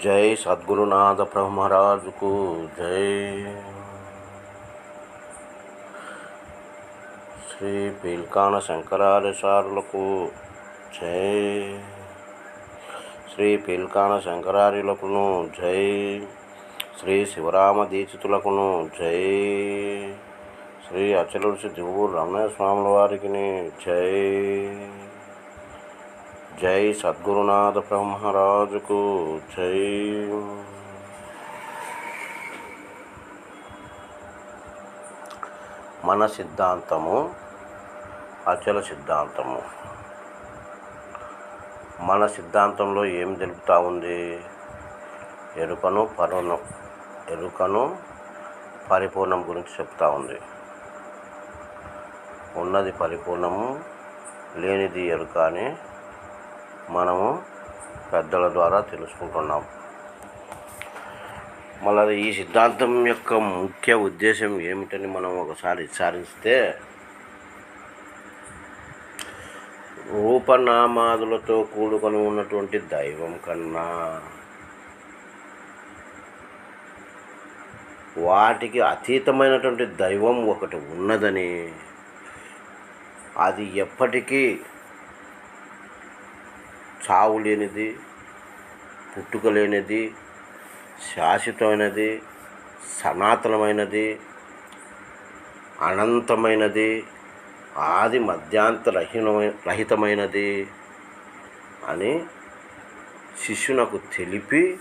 జై సద్గురునాథ బ్రహ్మరాజుకు జై. శ్రీ పీల్కాన శంకరాచార్యులకు జై. శ్రీ పీల్కాన శంకరార్యులకును జై. శ్రీ శివరామ దీక్షితులకును జై. శ్రీ అచలుడు దివ్వూరు రమణ స్వాముల వారికి జై. జై సద్గురునాథ బ్రహ్మరాజుకు జై. మన సిద్ధాంతము అచల సిద్ధాంతము. మన సిద్ధాంతంలో ఏం తెలుపుతా ఉంది? ఎరుకను పరుణం ఎరుకను పరిపూర్ణం గురించి చెప్తా ఉంది. ఉన్నది పరిపూర్ణము లేనిది ఎరుక అని మనము పెద్దల ద్వారా తెలుసుకుంటున్నాం. మళ్ళీ ఈ సిద్ధాంతం యొక్క ముఖ్య ఉద్దేశం ఏమిటని మనం ఒకసారి విచారిస్తే రూపనామాదులతో కూడుకొని ఉన్నటువంటి దైవం కన్నా వాటికి అతీతమైనటువంటి దైవం ఒకటి ఉన్నదని అది ఎప్పటికీ చావు లేనిది పుట్టుక లేనిది శాశ్వతమైనది సనాతనమైనది అనంతమైనది ఆది మధ్యాంతరహితమై రహితమైనది అని శిష్యునకు తెలిపి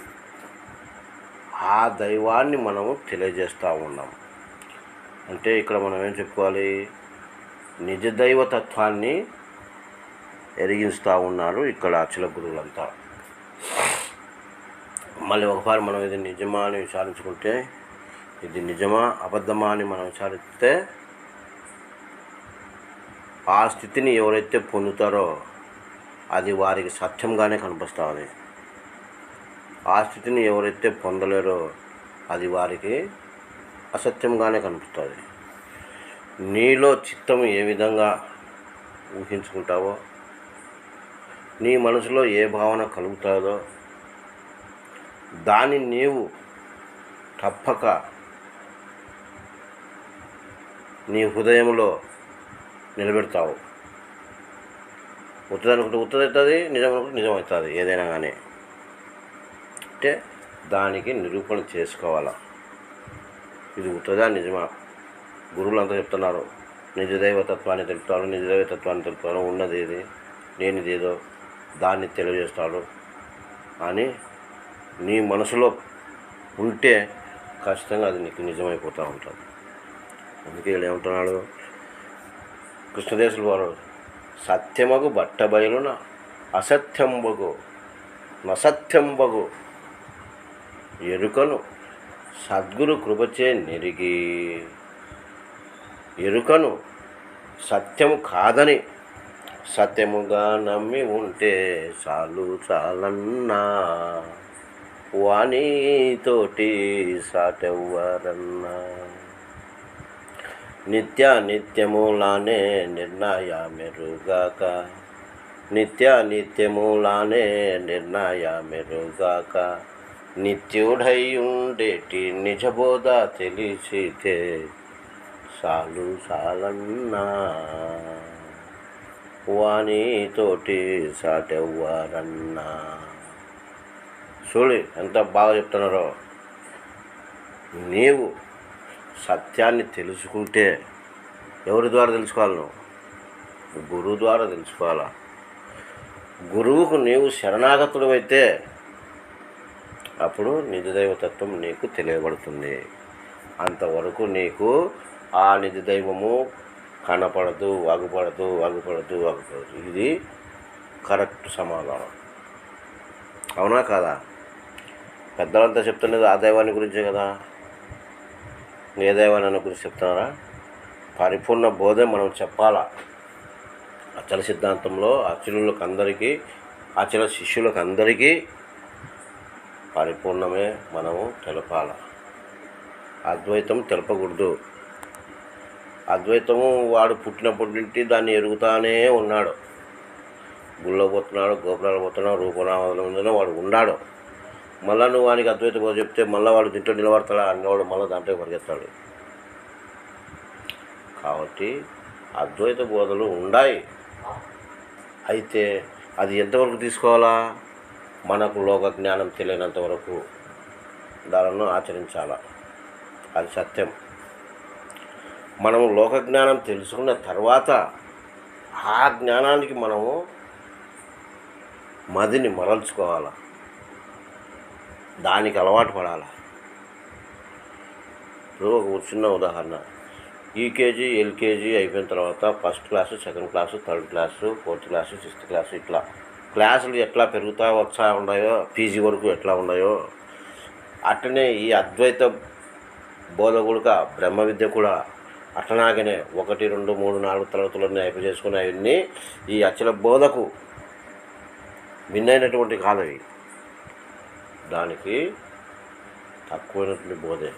ఆ దైవాన్ని మనము తెలియజేస్తూ ఉన్నాం. అంటే ఇక్కడ మనం ఏం చెప్పుకోవాలి? నిజ దైవతత్వాన్ని ఎరిగిస్తూ ఉన్నారు ఇక్కడ అచల గురువులంతా మళ్ళీ ఒకసారి మనం ఇది నిజమా అని విచారించుకుంటే ఇది నిజమా అబద్ధమా అని మనం విచారిస్తే ఆ స్థితిని ఎవరైతే పొందుతారో అది వారికి సత్యంగానే కనిపిస్తుంది ఆ స్థితిని ఎవరైతే పొందలేరో అది వారికి అసత్యంగానే కనిపిస్తుంది. నీలో చిత్తం ఏ విధంగా ఊహించుకుంటావో నీ మనసులో ఏ భావన కలుగుతుందో దాన్ని నీవు తప్పక నీ హృదయంలో నిలబెడతావు. ఉత్తరానికి ఉత్తరం నిజం అనుకుంటే నిజం అవుతుంది ఏదైనా కానీ అంటే దానికి నిరూపణ చేసుకోవాలా. ఇది ఉత్తదా నిజమా? గురువులు అంతా చెప్తున్నారు. నిజ దైవతత్వాన్ని తెలుపుతారు నిజ దైవతత్వాన్ని తెలుపుతాడు ఉన్నది ఏది లేనిది ఏదో. దాన్ని తెలియజేస్తాడు. అని నీ మనసులో ఉంటే ఖచ్చితంగా అది నీకు నిజమైపోతూ ఉంటుంది. అందుకే వీళ్ళు ఏమంటున్నాడు? కృష్ణదేశులు వారు సత్యమగు బట్టబయలున అసత్యంబగు నసత్యంబగు ఎరుకను సద్గురు కృపచే నెరిగి ఎరుకను సత్యము కాదని సత్యముగా నమ్మి ఉంటే చాలు చాలన్నా. వాణితోటి సాటెవ్వరన్నా. నిత్య నిత్యములానే నిర్ణయ మెరుగాక నిత్య నిత్యములానే నిర్ణయ మెరుగాక నిత్యుడై ఉండేటి నిజబోధ తెలిసితే సాలు సాలన్నా వాణితోటి సాటెవ్వారన్నా. చూడు ఎంత బాగా చెప్తున్నారో. నీవు సత్యాన్ని తెలుసుకుంటే ఎవరి ద్వారా తెలుసుకోవాలి నువ్వు? గురువు ద్వారా తెలుసుకోవాలా? గురువుకు నీవు శరణాగతుడు అయితే అప్పుడు నిజదైవతత్వం నీకు తెలియబడుతుంది. అంతవరకు నీకు ఆ నిజదైవము కనపడదు వాగుపడదు వాగుపడదు వాగుపడదు. ఇది కరెక్ట్ సమాధానం. అవునా కాదా? పెద్దలంతా చెప్తున్నది ఆ దైవాన్ని గురించే కదా? ఏ దైవాన్ని గురించి చెప్తున్నారా? పరిపూర్ణ బోధే మనం చెప్పాలా? అచల సిద్ధాంతంలో అచలులకు అందరికీ అచల శిష్యులకు అందరికీ పరిపూర్ణమే మనము తెలపాల? అద్వైతం తెలపకూడదు. అద్వైతము వాడు పుట్టినప్పటి నుండి దాన్ని ఎరుగుతానే ఉన్నాడు. గుళ్ళో పోతున్నాడు గోపురాలు పోతున్నాడు రూపనామాలు ఉందని వాడు ఉన్నాడు. మళ్ళా నువ్వు వానికి అద్వైత బోధ చెప్తే మళ్ళీ వాడు దీంట్లో నిలబడతాడా అన్నవాడు మళ్ళీ దాంట్లో పరిగెత్తాడు. కాబట్టి అద్వైత బోధలు ఉన్నాయి అయితే అది ఎంతవరకు తీసుకోవాలా? మనకు లోక జ్ఞానం తెలియనంత వరకు దానిని ఆచరించాలా? అది సత్యం. మనము లోక జ్ఞానం తెలుసుకున్న తర్వాత ఆ జ్ఞానానికి మనము మదిని మరల్చుకోవాలి. దానికి అలవాటు పడాలి. ఇప్పుడు ఒక చిన్న ఉదాహరణ. ఈకేజీ ఎల్కేజీ అయిపోయిన తర్వాత first class second class third class fourth class sixth class ఇట్లా. క్లాసులు ఎట్లా పెరుగుతా వచ్చా ఉన్నాయో పీజీ వరకు ఎట్లా ఉన్నాయో అట్లనే ఈ అద్వైత బోధ కూడా బ్రహ్మ విద్య కూడా అట్టనాగనే ఒకటి రెండు మూడు నాలుగు తరగతులన్నీ అయిపోయి చేసుకుని అవన్నీ ఈ అచ్చల బోధకు భిన్నైనటువంటి కాలవి దానికి తక్కువైనటువంటి బోధే.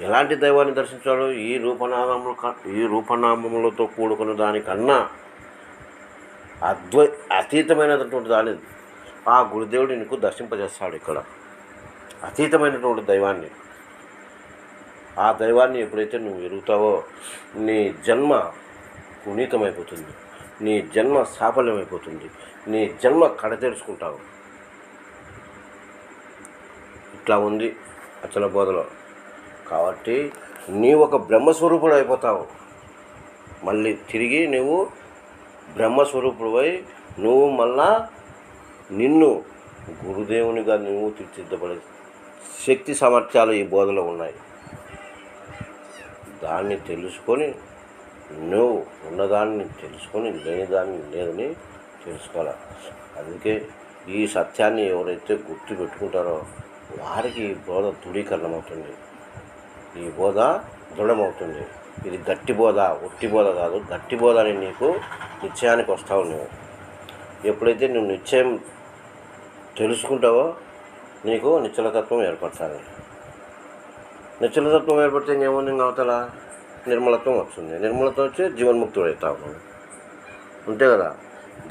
ఎలాంటి దైవాన్ని దర్శించాడు? ఈ రూపనామములు ఈ రూపనామములతో కూడుకున్న దానికన్నా అద్వై అతీతమైనటువంటి దాని ఆ గురుదేవుడు నీకు దర్శింపజేస్తాడు ఇక్కడ. అతీతమైనటువంటి దైవాన్ని. ఆ దైవాన్ని ఎప్పుడైతే నువ్వు ఎరుగుతావో నీ జన్మ పునీతమైపోతుంది. నీ జన్మ సాఫల్యమైపోతుంది. నీ జన్మ కడతెరుచుకుంటావు. ఇట్లా ఉంది అచల బోధలో. కాబట్టి నీ ఒక బ్రహ్మస్వరూపుడు అయిపోతావు. మళ్ళీ తిరిగి నువ్వు బ్రహ్మస్వరూపుడువై నువ్వు మళ్ళా నిన్ను గురుదేవునిగా నువ్వు తీర్చిద్దపడే శక్తి సామర్థ్యాలు ఈ బోధలో ఉన్నాయి. దాన్ని తెలుసుకొని నువ్వు ఉన్నదాన్ని తెలుసుకొని లేనిదాన్ని లేదని తెలుసుకోవాలి? అందుకే ఈ సత్యాన్ని ఎవరైతే గుర్తు పెట్టుకుంటారో వారికి ఈ బోధ దృఢీకరణం అవుతుంది ఈ బోధ దృఢమవుతుంది. ఇది గట్టి బోధ ఒట్టి బోధ కాదు. గట్టి బోధ అని నీకు నిశ్చయానికి వస్తావు నువ్వు ఎప్పుడైతే నువ్వు నిశ్చయం తెలుసుకుంటావో నీకు నిశ్చలతత్వం ఏర్పడుతుంది. నిశ్చలతత్వం ఏర్పడితే ఏముంది ఇంకా అవతల నిర్మలత్వం వస్తుంది. నిర్మలత్వం వచ్చి జీవన్ముక్తుడు అవుతావు నువ్వు అంతే కదా?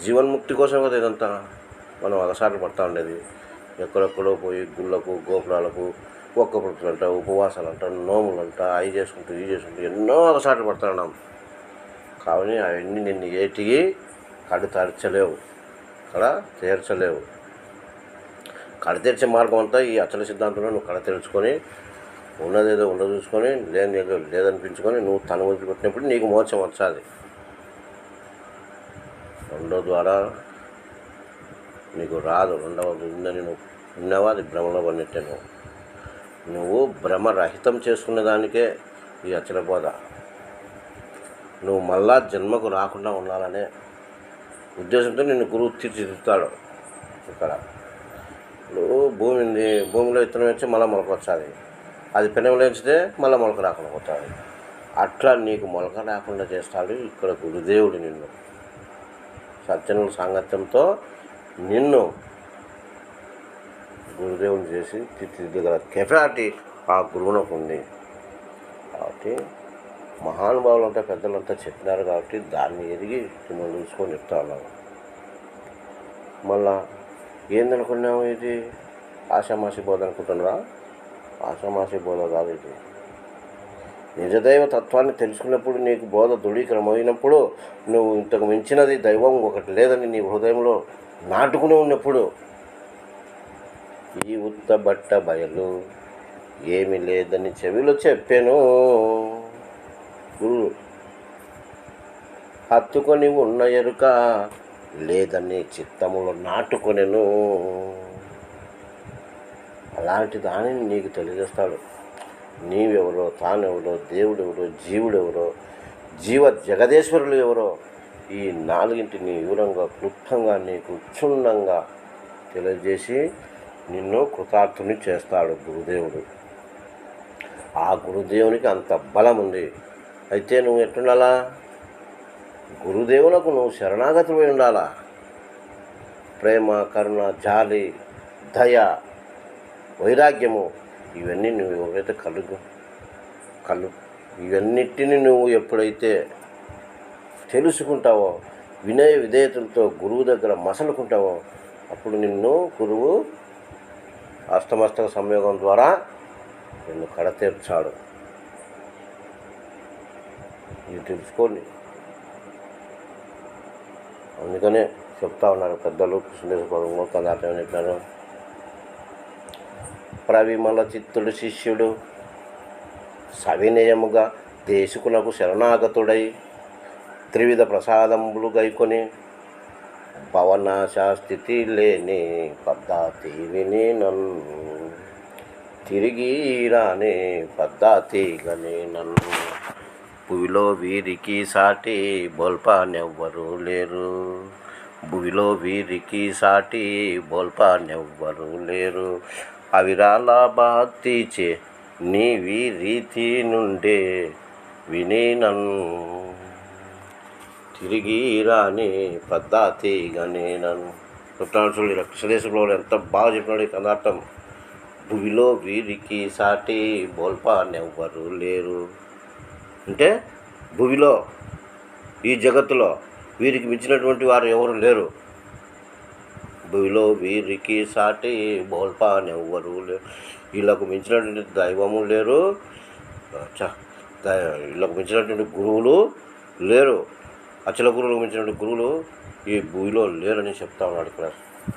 జీవన్ముక్తి కోసం కదా ఇదంతా మనం అలసాట పడతా ఉండేది. ఎక్కడెక్కడో పోయి గుళ్ళకు గోపురాలకు ఒక్క పొట్టులు అంట ఉపవాసాలు అంట నోములు అంట అవి చేసుకుంటూ ఇవి చేసుకుంటూ ఎన్నో అలసాట పడతా ఉన్నాం. కావని అవన్నీ నిన్ను ఏటికి కడు తరచలేవు. కడ తీర్చలేవు. కడ తెరిచే మార్గం అంతా ఈ అచల సిద్ధాంతంలో నువ్వు కడ తెరుచుకొని ఉన్నదేదో ఉండ చూసుకొని లేని లేదనిపించుకొని నువ్వు తన వదిలిపెట్టినప్పుడు నీకు మోక్షం వచ్చాది రెండో ద్వారా నీకు రాదు. రెండవది ఉందని నువ్వు ఉన్నావా అది భ్రమలో పడినట్టే నువ్వు. నువ్వు భ్రమరహితం చేసుకునే దానికే ఈ అచల బోధ. నువ్వు మళ్ళా జన్మకు రాకుండా ఉండాలనే ఉద్దేశంతో నిన్ను గురువు తీర్చిదిద్దుతాడు. ఇక్కడ. ఇప్పుడు భూమి భూమిలో విత్తనం వచ్చి మళ్ళీ మొలకొచ్చాలి అది పెనంలో మళ్ళీ మొలక రాకుండా పోతాడు. అట్లా నీకు మొలక రాకుండా చేస్తాడు ఇక్కడ గురుదేవుడు నిన్ను. సజ్జనుల సాంగత్యంతో నిన్ను గురుదేవుని చేసి తీర్చిదిద్దగల కెపాసిటీ ఆ గురువునకు ఉంది. కాబట్టి మహానుభావులంతా పెద్దలంతా చెప్పినారు కాబట్టి దాన్ని ఎరిగి మనం చూసుకొని చెప్తా ఉన్నాము మళ్ళా ఏందనుకున్నాము ఇది? ఆషామాషి పోదనుకుంటున్నారా ఆషామాషి బోధ కాదు ఇది నిజదైవ తత్వాన్ని తెలుసుకున్నప్పుడు నీకు బోధ దృఢీకరమైనప్పుడు నువ్వు ఇంతకు మించినది దైవం ఒకటి లేదని నీ హృదయంలో నాటుకుని ఉన్నప్పుడు ఈ ఉత్త బట్ట బయలు ఏమి లేదని చెవిలో చెప్పాను. గురువు హత్తుకొని ఉన్న ఎరుక లేదని చిత్తములో నాటుకొనెను. అలాంటి దానిని నీకు తెలియజేస్తాడు. నీవెవరో తానెవరో దేవుడెవరో జీవుడెవరో జీవ జగదేశ్వరులు ఎవరో ఈ నాలుగింటిని వివరంగా క్లుప్తంగా నీకు క్షుణ్ణంగా తెలియజేసి నిన్ను కృతార్థుని చేస్తాడు గురుదేవుడు. ఆ గురుదేవునికి అంత బలం ఉంది. అయితే నువ్వు ఎట్టుండాలా గురుదేవులకు నువ్వు శరణాగతులై ఉండాలా? ప్రేమ కరుణ జాలి దయ వైరాగ్యము ఇవన్నీ నువ్వు ఎవరైతే కలుగు కలు ఇవన్నిటిని నువ్వు ఎప్పుడైతే తెలుసుకుంటావో వినయ విధేయతలతో గురువు దగ్గర మసలుకుంటావో అప్పుడు నిన్ను గురువు అష్టమస్తక సంయోగం ద్వారా నిన్ను కడతీర్చాడు. ఇది తెలుసుకోండి. అందుకనే చెప్తా ఉన్నారు పెద్దలు కృష్ణదేశ కందాటం చెప్పినారు ప్రవిమల చిత్తుడు శిష్యుడు. సవినయముగా దేశకులకు శరణాగతుడై త్రివిధ ప్రసాదములు గైకొని భవనాశా స్థితి లేని పద్ధతి విని నన్ను తిరిగి రాని పద్ధతి నన్ను భూమిలో వీరికి సాటి బోల్పానెవ్వరు లేరు. భూమిలో వీరికి సాటి బోల్పానెవ్వరు లేరు. అవిరాల భక్తిచే నీవి రీతి నుండే విని నన్ను తిరిగి రాని పద్ధతి గని నన్ను చెప్తాను చూడు కృష్ణదేశంలో ఎంత బాగా చెప్పినాడు ఈ కథార్థం. భూమిలో వీరికి సాటి బోల్పానెవ్వరు లేరు. అంటే భూమిలో ఈ జగత్తులో వీరికి మించినటువంటి వారు ఎవరు లేరు. భూమిలో వీరికి సాటి బోల్పాన్ ఎవ్వరు లేరు. వీళ్ళకు మించినటువంటి దైవము లేరు. వీళ్ళకు మించినటువంటి గురువులు లేరు. అచల గురువులకు మించినటువంటి గురువులు ఈ భూమిలో లేరని చెప్తా ఉన్నాడు ఇక్కడ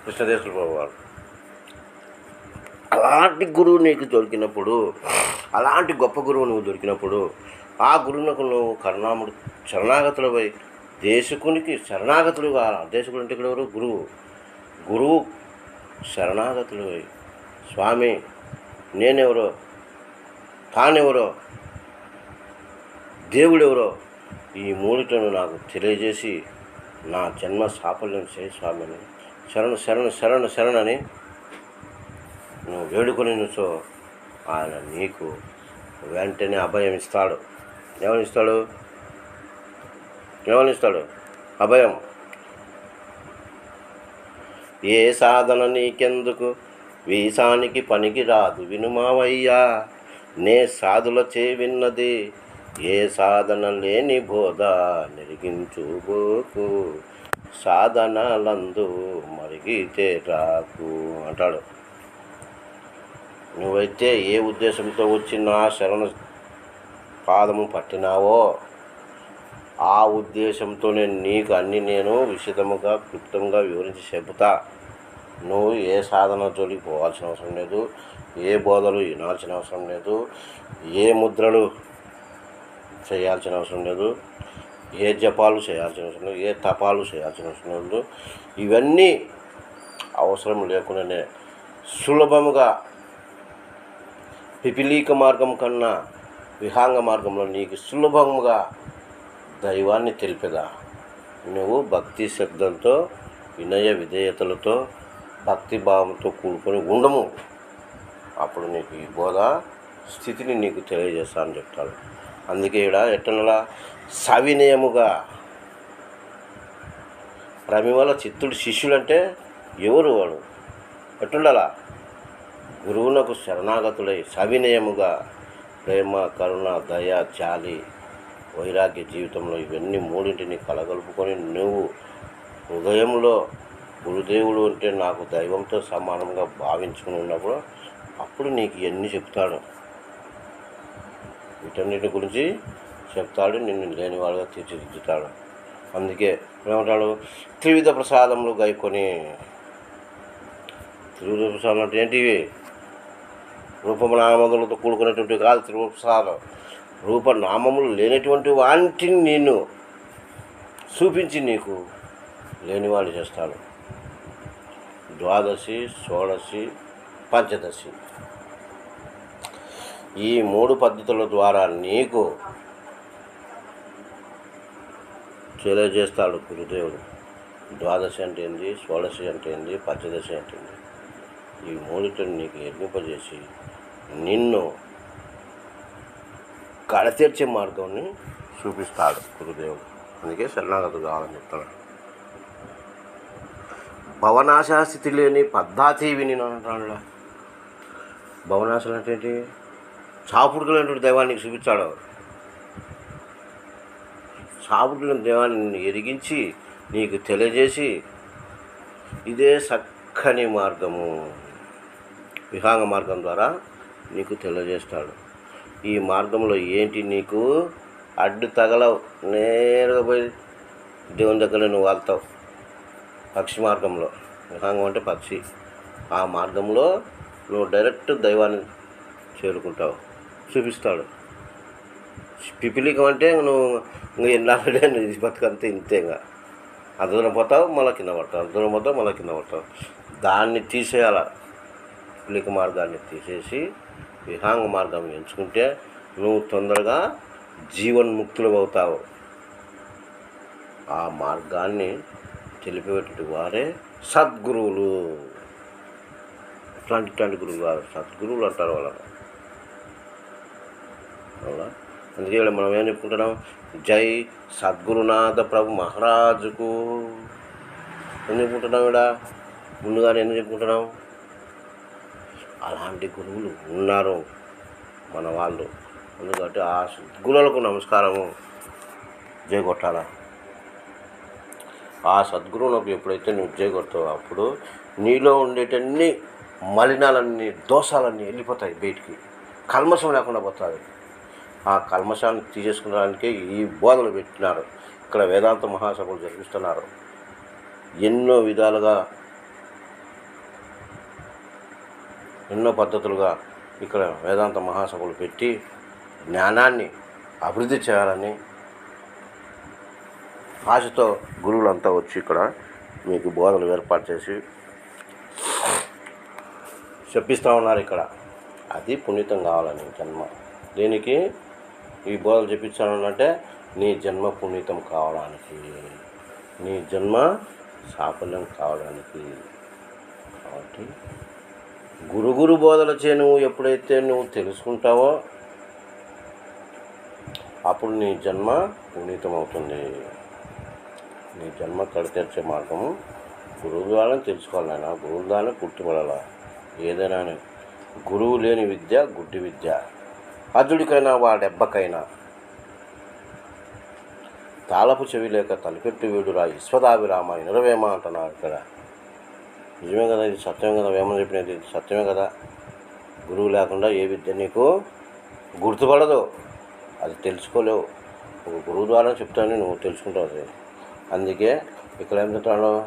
కృష్ణదేశ్వర ప్రభు వారు అలాంటి గురువు నీకు దొరికినప్పుడు అలాంటి గొప్ప గురువు నువ్వు దొరికినప్పుడు ఆ గురువునకు నువ్వు కరుణాముడు శరణాగతులపై దేశకునికి శరణాగతులు దేశకుడు అంటే ఇక్కడ ఎవరు? గురువు. గురువు శరణాగతులు స్వామి నేనెవరో తానెవరో దేవుడెవరో ఈ మూడిటను నాకు తెలియజేసి నా జన్మ సాఫల్యం చేయి స్వామిని. శరణ శరణ శరణ శరణని నువ్వు వేడుకొని నుంచో ఆయన నీకు వెంటనే అభయం ఇస్తాడు. ఏమని ఇస్తాడు ఏమని ఇస్తాడు అభయం. ఏ సాధన నీకెందుకు? వీసానికి పనికి రాదు వినుమావయ్యా నే సాధుల చే విన్నది. ఏ సాధన లేని బోధ నెరిగించుకోకు సాధనలందు మరిగితే రాకు అంటాడు. నువ్వైతే ఏ ఉద్దేశంతో వచ్చి నా శరణ పాదము పట్టినావో ఆ ఉద్దేశంతోనే నీకు అన్ని నేను విశదముగా క్లుప్తంగా వివరించి చెబుతా. నువ్వు ఏ సాధన జోలికి పోవాల్సిన అవసరం లేదు ఏ బోధలు వినాల్సిన అవసరం లేదు ఏ ముద్రలు చేయాల్సిన అవసరం లేదు ఏ జపాలు చేయాల్సిన అవసరం లేదు ఏ తపాలు చేయాల్సిన అవసరం లేదు. ఇవన్నీ అవసరం లేకుండానే సులభముగా పిపిలీక మార్గం కన్నా విహాంగ మార్గంలో నీకు సులభముగా దైవాన్ని తెలిపేదా? నువ్వు భక్తి శబ్దంతో వినయ విధేయతలతో భక్తి భావంతో కూడుకొని ఉండము. అప్పుడు నీకు ఈ బోధ స్థితిని నీకు తెలియజేస్తా అని చెప్తాడు. అందుకే ఇక్కడ ఎట్టనలా సవినయముగా ప్రమివల చిత్తుడు శిష్యుడంటే ఎవరు వాడు? ఎట్టుండాలా? గురువునకు శరణాగతులై సవినయముగా ప్రేమ కరుణ దయ జాలి వైరాగ్య జీవితంలో ఇవన్నీ మూడింటిని కలగలుపుకొని నువ్వు హృదయంలో గురుదేవుడు అంటే నాకు దైవంతో సమానంగా భావించుకుని ఉన్నప్పుడు అప్పుడు నీకు ఇవన్నీ చెప్తాడు. వీటన్నిటి గురించి చెప్తాడు నిన్ను లేనివాడుగా తీర్చిదిద్దుతాడు. అందుకే ఏమంటాడు? త్రివిధ ప్రసాదములు గైకొని. త్రివిధ ప్రసాదం అంటే ఏంటివి? రూపనామములతో కూడుకున్నటువంటి కాదు త్రివిధ ప్రసాదం. రూపనామములు లేనటువంటి వాటిని నేను చూపించి నీకు లేనివాడు చేస్తాడు ద్వాదశి షోడశి పంచదశి. ఈ మూడు పద్ధతుల ద్వారా నీకు తెలియజేస్తాడు గురుదేవుడు. ద్వాదశి అంటే ఏంది షోడశి అంటే ఏంది పంచదశి అంటే ఏంది? ఈ మూడిటిని నీకు ఎర్మింపజేసి నిన్ను కడతీర్చే మార్గాన్ని చూపిస్తాడు గురుదేవుడు. అందుకే శరణాగతి కావాలని చెప్తున్నాడు. భవనాశా స్థితి లేని పద్ధాతి విని అంటాడు భవనాశలు అంటే ఏంటి? చాపుడుకులైనటువంటి దైవానికి చూపించాడు చాపుడుకులైన దైవాన్ని ఎరిగించి నీకు తెలియజేసి ఇదే చక్కని మార్గము. విహాంగ మార్గం ద్వారా నీకు తెలియజేస్తాడు. ఈ మార్గంలో ఏంటి నీకు? అడ్డు తగలవు. నేరుగా పోయి దేవుని దగ్గర నువ్వు వాళ్తావు. పక్షి మార్గంలో. విహాంగం అంటే పక్షి. ఆ మార్గంలో నువ్వు డైరెక్ట్ దైవాన్ని చేరుకుంటావు. చూపిస్తాడు. పిపిలికం అంటే నువ్వు ఇంకా ఎన్నాళ్ళే నువ్వు బతుకంతా ఇంతే ఇంకా. అంత దూరం పోతావు మళ్ళీ కింద పడతావు. అంత దూరం పోతావు మళ్ళీ కింద పడతావు. దాన్ని తీసేయాల. పిలిక మార్గాన్ని తీసేసి విహాంగ మార్గం ఎంచుకుంటే నువ్వు తొందరగా జీవన్ముక్తులు అవుతావు. ఆ మార్గాన్ని తెలిపేటువంటి వారే సద్గురువులు. అట్లాంటి ఇట్లాంటి గురువులు కాదు సద్గురువులు అంటారు వాళ్ళని. అవునా? అందుకే ఇక్కడ మనం ఏం చెప్పుకుంటున్నాం? జై సద్గురునాథ ప్రభు మహారాజుకు. ఎందుకు చెప్పుకుంటున్నాం ఇక్కడ? ముందుగానే ఎందుకు చెప్పుకుంటున్నాం? అలాంటి గురువులు ఉన్నారు మన వాళ్ళు. ఎందుకంటే ఆ సద్గురులకు నమస్కారము. జయగొట్టాల ఆ సద్గురువునకు ఎప్పుడైతే నువ్వు జయగొడతావు అప్పుడు నీలో ఉండేటన్ని మలినాలన్నీ దోషాలన్నీ వెళ్ళిపోతాయి బయటికి. కల్మషం లేకుండా పోతుంది. ఆ కల్మషాన్ని తీసేసుకోవడానికి ఈ బోధలు పెట్టినారు. ఇక్కడ వేదాంత మహాసభలు జరిపిస్తున్నారు. ఎన్నో విధాలుగా ఎన్నో పద్ధతులుగా ఇక్కడ వేదాంత మహాసభలు పెట్టి జ్ఞానాన్ని అభివృద్ధి చేయాలని ఆశతో గురువులంతా వచ్చి ఇక్కడ మీకు బోధనలు ఏర్పాటు చేసి చెప్పిస్తూ ఉన్నారు ఇక్కడ. అది పునీతం కావాలని జన్మ. దీనికి ఈ బోధలు చెప్పించాలంటే నీ జన్మ పునీతం కావడానికి నీ జన్మ సాఫల్యం కావడానికి కాబట్టి గురు గురు బోధల చేను నువ్వు ఎప్పుడైతే నువ్వు తెలుసుకుంటావో అప్పుడు నీ జన్మ పునీతమవుతుంది. నీ జన్మ కడితెరిచే మార్గము గురువు ద్వారా తెలుసుకోవాలి నాయన. గురువు ద్వారా పుట్టుబడాల ఏదైనా గురువు లేని విద్య గుడ్డి విద్య. అజుడికైనా వాడెబ్బకైనా తాళపు చెవి లేక తలపెట్టు వీడురా విశ్వదాభిరామ ఇనరవేమ అంటున్నాడు ఇక్కడ. నిజమే కదా ఇది సత్యం కదా వేమన చెప్పినది ఇది సత్యమే కదా. గురువు లేకుండా ఏ విద్య నీకు గుర్తుపడదు. అది తెలుసుకోలేవు. ఒక గురువు ద్వారా చెప్తాను నువ్వు తెలుసుకుంటావు అది. అందుకే ఇక్కడ ఏం చెప్తాడు?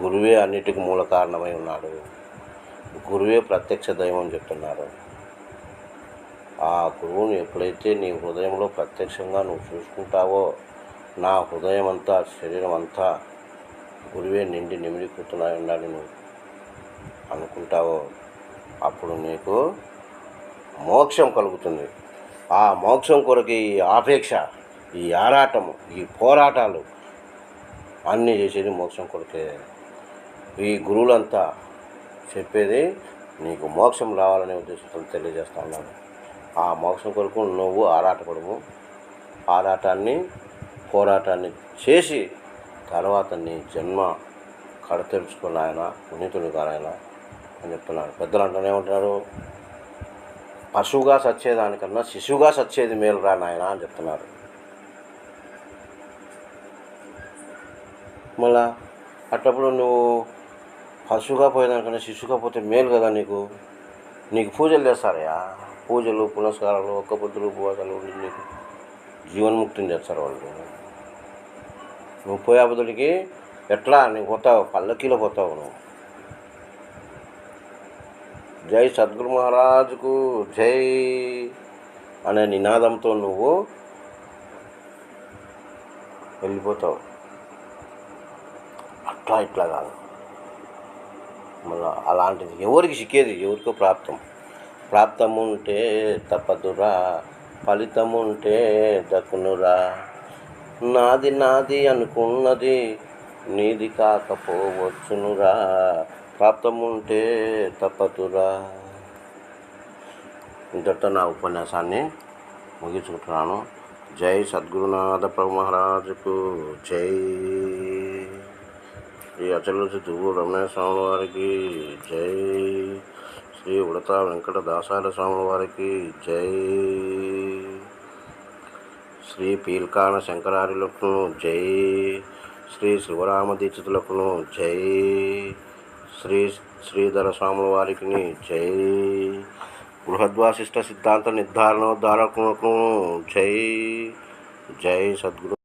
గురువే అన్నిటికీ మూల కారణమై ఉన్నాడు. గురువే ప్రత్యక్ష దైవం అని చెప్తున్నారు. ఆ గురువుని ఎప్పుడైతే నీ హృదయంలో ప్రత్యక్షంగా నువ్వు చూసుకుంటావో నా హృదయం అంతా శరీరం అంతా గురువే నిండి నిమిడిపోతున్నాయి ఉండాలి నువ్వు. అనుకుంటావో? అప్పుడు నీకు మోక్షం కలుగుతుంది. ఆ మోక్షం కొరకు ఈ ఆపేక్ష ఈ ఆరాటము ఈ పోరాటాలు అన్నీ చేసేది మోక్షం కొరకే. ఈ గురువులంతా చెప్పేది నీకు మోక్షం రావాలనే ఉద్దేశంతో తెలియజేస్తా ఉన్నాను. ఆ మోక్షం కొరకు నువ్వు ఆరాటపడము. ఆరాటాన్ని పోరాటాన్ని చేసి తర్వాత నీ జన్మ కడతెరుచుకున్న ఆయన పునీతుడు కానాయన అని చెప్తున్నాడు పెద్దలు అంటూనే ఉంటున్నారు పశువుగా సచ్చేదానికన్నా శిశువుగా సచ్చేది మేలు రా నాయన అని చెప్తున్నారు. మళ్ళా అట్టప్పుడు నువ్వు పశువుగా పోయేదానికన్నా శిశువుగా పోతే మేలు కదా నీకు? నీకు పూజలు చేస్తారయ్యా? పూజలు పునస్కారాలు ఒక్క పొద్దులు ఉపవాసాలు నీకు జీవన్ముక్తిని చేస్తారు వాళ్ళు. నువ్వు పోయే బదులకి ఎట్లా నువ్వు పోతావు పల్లకీలో పోతావు నువ్వు జై సద్గురు మహారాజుకు జై అనే నినాదంతో నువ్వు వెళ్ళిపోతావు. అట్లా ఇట్లా కాదు. మళ్ళీ అలాంటిది ఎవరికి సిక్కేది? ఎవరికో ప్రాప్తం. ప్రాప్తముంటే తప్పదురా ఫలితముంటే దక్కునురా. నాది నాది అనుకున్నది నీది కాకపోవచ్చునురా. ప్రాప్తముంటే తప్పదురా. ఇంతటితో నా ఉపన్యాసాన్ని ముగించుకుంటున్నాను. జై సద్గురునాథ ప్రభు మహారాజుకు జై. శ్రీ అచల దువ్వు రమణ స్వామి వారికి జై. శ్రీ ఉడత వెంకట దాసాల స్వామి వారికి జై. శ్రీ పీల్కాన శంకరార్యులకు జై. శ్రీ శివరామదీక్షితులకును జై. శ్రీ శ్రీధర స్వాముల వారికి జై. బృహద్వాసిష్ట సిద్ధాంత నిర్ధారణోద్ధారకులకు జై. జై సద్గురు